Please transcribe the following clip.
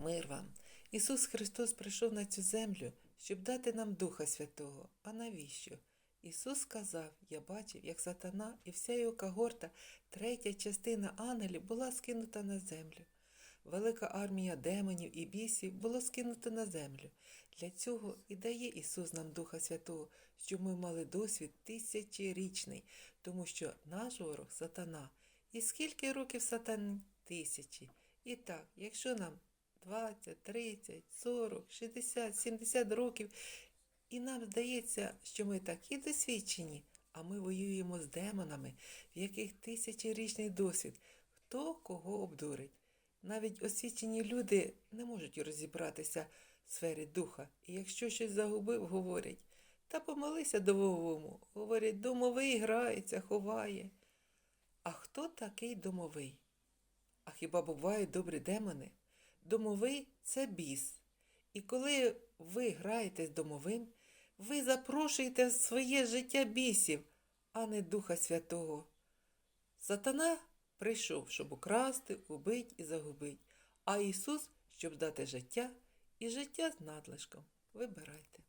Мир вам. Ісус Христос прийшов на цю землю, щоб дати нам Духа Святого. А навіщо? Ісус сказав, я бачив, як сатана і вся його когорта, третя частина ангелів була скинута на землю. Велика армія демонів і бісів було скинуто на землю. Для цього і дає Ісус нам Духа Святого, щоб ми мали досвід тисячорічний, тому що наш ворог сатана. І скільки років сатані? Тисячі. І так, якщо нам 20, 30, 40, 60, 70 років, і нам здається, що ми такі досвідчені, а ми воюємо з демонами, в яких тисячорічний досвід, хто кого обдурить. Навіть освічені люди не можуть розібратися в сфері духа, і якщо щось загубив, говорять, та помолися домовому. Говорять, домовий грається, ховає. А хто такий домовий? А хіба бувають добрі демони? Домовий це біс. І коли ви граєте з домовим, ви запрошуєте в своє життя бісів, а не Духа Святого. Сатана прийшов, щоб украсти, убить і загубить, а Ісус, щоб дати життя і життя з надлишком. Вибирайте.